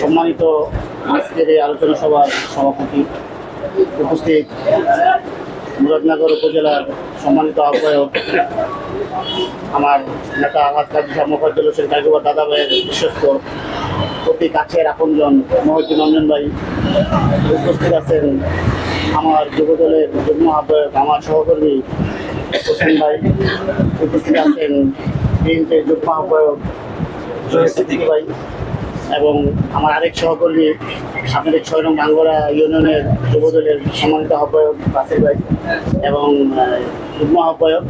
সম্মানিত আজকের এই আলোচনা সভার সভাপতি উপস্থিত মুরাদনগর উপজেলার সম্মানিত আহ্বায়ক আমার নেতা আঘাত কাজী শাহ মোফাজ্জল কাকুবার দাদা ভাইয়ের বিশ্বস্ত প্রতি কাছের আপনজন মহিউদ্দিন রঞ্জন ভাই উপস্থিত আছেন আমার যুবদলের যুগ্ম আহ্বায়ক, আমার সহকর্মী হোসেন ভাই উপস্থিত আছেন বিএনপির যুগ্ম আহ্বায়ক জয় ভাই। এবং আমার আরেক সহকর্মী আপনাদের ছয় নং গাঙ্গোরা ইউনিয়নের যুবদলের সম্মানিত আহ্বায়ক বাসির ভাই এবং যুগ্ম আহ্বায়ক?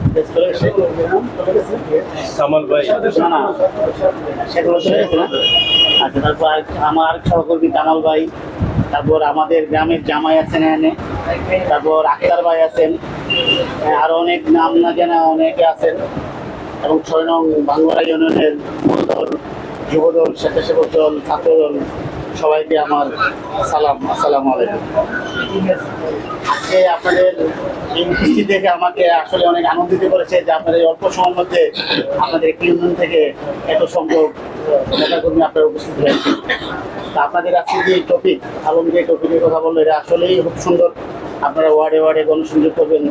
কামাল ভাই না না সেগুলো চলে গেছে না আচ্ছা তারপর আমার আরেক সহকর্মী কামাল ভাই তারপর আমাদের গ্রামের জামাই আছেন এখানে তারপর আক্তার ভাই আছেন হ্যাঁ, আরও অনেক নাম না জানা অনেকে আছেন এবং ছয় নং বাংলা ইউনিয়নের যুবদল, স্বেচ্ছাসেবক দল, ছাত্রদল, সবাইকে আমার সালাম, আসসালামু আলাইকুম। আজকে আপনাদের এই উপস্থিতি দেখে আমাকে আসলে অনেক আনন্দিত করেছে যে আপনাদের অল্প সময়ের মধ্যে আপনাদের একটি ইউনিয়ন থেকে এত সংখ্যক নেতাকর্মী আপনারা উপস্থিত হয়েছে আপনাদের আজকে যে টপিক আলম যে টপিকের কথা বলল এটা আসলেই খুব সুন্দর। আপনারা ওয়ার্ডে ওয়ার্ডে গণসংযোগ করবেন,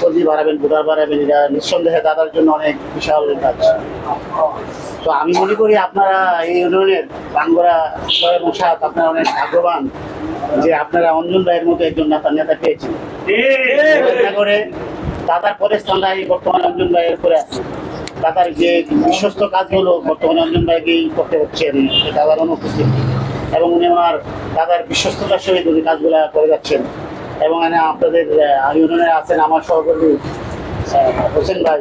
কর্মী বাড়াবেন, ভোটার বাড়াবেন এটা নিঃসন্দেহে দাদার জন্য অনেক বিশাল কাজ। তো আমি মনে করি আপনারা এই ইউনিয়নের বাঙ্গরা ছয় এবং সাত আপনারা অনেক ভাগ্যবান যে আপনারা অঞ্জন রায়ের মতো একজন নেতা নেতা পেয়েছেন। করে দাদার পরে স্থানটা এই বর্তমানে অঞ্জন রায়ের উপরে আছে। দাদার যে বিশ্বস্ত কাজগুলো বর্তমানে অঞ্জন রায়কেই করতে হচ্ছেন দাদার অনুপস্থিত। এবং উনি ওনার দাদার বিশ্বস্ততার সহিত উনি কাজগুলো করে যাচ্ছেন। এবং এখানে আপনাদের ইউনিয়নে আছেন আমার সহকর্মী হোসেন ভাই।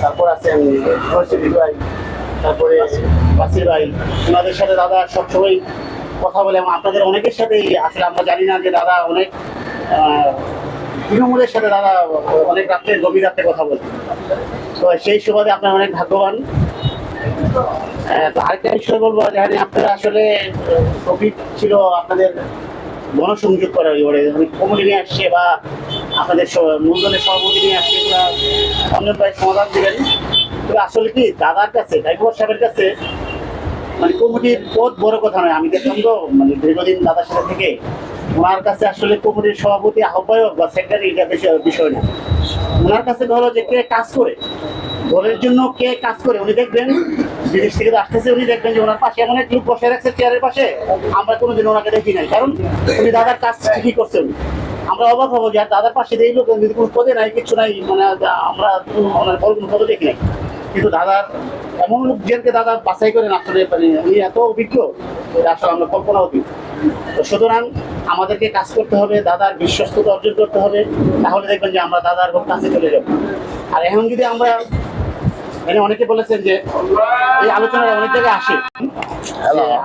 তারপর আছেন ভাই। তারপরে বাসির ভাই, ওনাদের সাথে দাদা সবসময় কথা বলে এবং আপনাদের অনেকের সাথেই আসলে, আমরা জানি না যে দাদা অনেক তৃণমূলের সাথে দাদা অনেক রাত্রে, গভীর রাত্রে কথা বলে। তো সেই সুবাদে আপনার অনেক ভাগ্যবান। আরেকটা বিষয় বলব, যেখানে আপনারা আসলে টপিক ছিল আপনাদের গণসংযোগ করা, এবারে কমিটি নিয়ে আসছে বা আপনাদের মূলধনের সভাপতি নিয়ে আসছে অন্য প্রায় সমাধান দিবেন। তবে আসলে কি, দাদার কাছে, ডাইভর সাহেবের কাছে মানে কমিটির পদ বড় কথা নয়। আমি দেখলাম তো মানে দীর্ঘদিন দাদার সাথে থেকে, ওনার কাছে আসলে কমিটির সভাপতি, আহ্বায়ক বা সেক্রেটারি এটা বিষয় বিষয় না। ওনার কাছে হলো যে কে কাজ করে, দলের জন্য কে কাজ করে, উনি দেখবেন, বিদেশ থেকে আসতেছে, উনি দেখবেন যে ওনার পাশে এমন এক লোক বসে রাখছে চেয়ারের পাশে, আমরা কোনোদিন ওনাকে দেখি নাই। কারণ উনি দাদার কাজ ঠিকই করছে উনি আমরা অবাক হব যে দাদার পাশে এই লোক যদি কোনো পদে নাই, কিছু নাই মানে আমরা বড় কোনো পদে দেখি নাই। কিন্তু দাদার এমন লোকজনকে দাদা বাছাই করে আসলে মানে উনি এত অভিজ্ঞ আসলে আমরা কল্পনা অভিজ্ঞ তো সুতরাং আমাদেরকে কাজ করতে হবে, দাদার বিশ্বস্ততা অর্জন করতে হবে, তাহলে দেখবেন যে আমরা দাদার কাছে চলে যাব। আর এখন যদি আমরা মানে অনেকে বলেছেন যে এই আলোচনাটা অনেক জায়গায় আসে।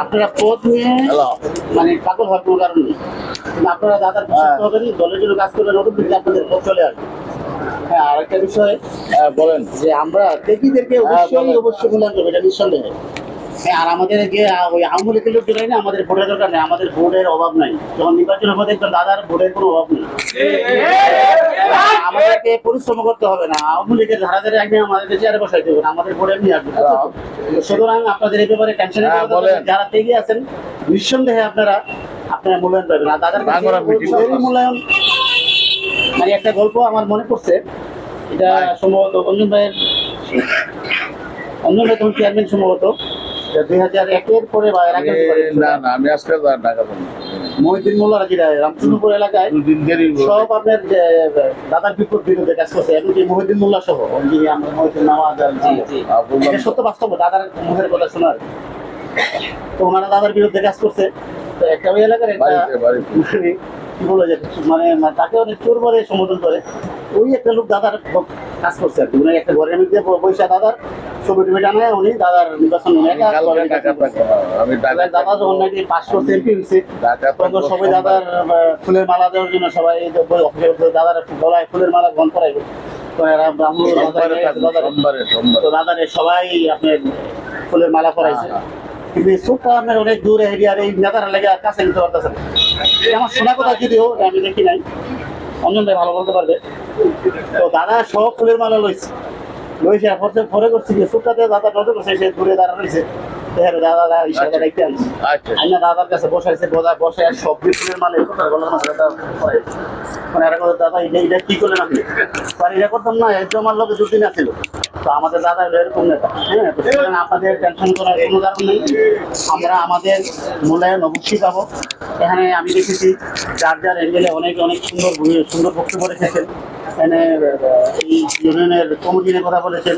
আপনারা পথ নিয়ে মানে পাগল হওয়ার কোনো কারণ নেই। আপনারা দাদার বিশ্বস্ত হবেন দলের জন্য কাজ করলে নতুন দিকে আপনাদের পথ চলে আসবে। হ্যাঁ আরেকটা বিষয় হ্যাঁ বলেন। যে আমরা তেকিদেরকে অবশ্যই অবশ্যই মূল্যায়ন করব এটা নিঃসন্দেহে। হ্যাঁ আর আমাদের যে ওই আওয়ামী লীগের লোক জোগাই না আমাদের ভোটের দরকার নেই আমাদের ভোটের অভাব নাই। যখন নির্বাচন হবে দেখবেন দাদার ভোটের কোনো অভাব নেই। আমাদেরকে পরিশ্রম করতে হবে না আওয়ামী লীগের ধারা ধারে একদিন আমাদেরকে চেয়ারে বসাই দেবেন আমাদের ভোট এমনি আসবে। সুতরাং আপনাদের এই ব্যাপারে টেনশন হ্যাঁ, যারা তেগিয়ে আছেন নিঃসন্দেহে আপনারা আপনারা মূল্যায়ন পাবেন। আর দাদার। মূল্যায়ন মানে একটা গল্প আমার মনে পড়ছে। এটা সম্ভবত অঞ্জন ভাইয়ের অঞ্জন ভাই তখন চেয়ারম্যান সম্ভবত। পরে বা। না না আমি আজকে। মহিউদ্দিন যেটা রামচন্দ্রপুর এলাকায়। সব আপনার দাদার বিরুদ্ধে কাজ করছে এমনকি মহিউদ্দিন মোল্লা সহ যে আমরা মহিউদ্দিন নামাজ আর জি জি আহ, বললাম এটা সত্য বাস্তব দাদার মুখের কথা শোনার তো ওনারা দাদার বিরুদ্ধে কাজ করছে তো একটা ওই এলাকার একটা মানে কি বলে যে মানে তাকে অনেক চোর বলে সম্বোধন করে ওই একটা লোক দাদার কাজ করছে আর কি একটা ঘরের মধ্যে পয়সা দাদার ছবি উনি দাদার নির্বাচন। আমি দাদা যখন নাকি পাঁচ করছে এমপি তখন সবাই দাদার ফুলের মালা দেওয়ার জন্য সবাই দাদার গলায় ফুলের মালা করাইবে থাকব, দাদার সবাই আপনার ফুলের মালা পরাইছে। হ্যাঁ, কিন্তু এই আপনার অনেক দূরে এরিয়ার এই নেতারা লেগে কাছে নিতে পারতেছে আমার শোনা কথা যদিও আমি দেখি নাই। অঞ্জন ভাই ভালো বলতে পারবে। তো দাদা সব ফুলের মালা লইছে। করছে দাদা নজর করছে সে দূরে দাঁড়া রয়েছে আচ্ছা। আইনা দাদার কাছে বসাইছে বসে আর সব বিপুলের মানে দাদা এটা এটা কি করলেন আপনি? আর এটা করতাম না একদম আমার লোকে দুদিন আছিল। তো আমাদের দাদা এরকম নেতা হ্যাঁ? আপনাদের টেনশন করার কোনো কারণ নেই। আমরা আমাদের মূল্যায়ন অবশ্যই পাবো এখানে আমি দেখেছি যার যার এঙ্গেলে অনেক অনেক সুন্দর সুন্দর বক্তব্য রেখেছেন। ইউনিয়নের কমিটির কথা বলেছেন।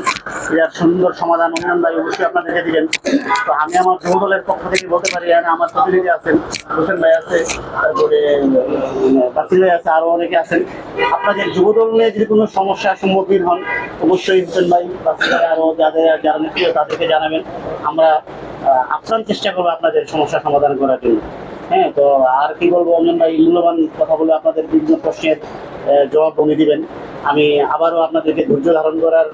যার সুন্দর সমাধান উন্নয়ন ভাই অবশ্যই আপনাদেরকে দিবেন। তো আমি আমার যুব দলের পক্ষ থেকে বলতে পারি আমার প্রতিনিধি আছেন, হোসেন ভাই আছে, তারপরে বাসির ভাই আছে, আরও অনেকে আছেন। আপনাদের যুব দল নিয়ে যদি কোনো সমস্যার সম্মুখীন হন, অবশ্যই হোসেন ভাই, বাসির ভাই আরও যাদের, যারা নেতৃত্ব, তাদেরকে জানাবেন। আমরা আপ্রাণ চেষ্টা করব আপনাদের সমস্যা সমাধান করার জন্য। হ্যাঁ তো আর কি বলব, অঞ্জন ভাই, মূল্যবান কথা বলে আপনাদের বিভিন্ন প্রশ্নের জবাব উনি দিবেন। আমি আবারও আপনাদেরকে ধৈর্য ধারণ করার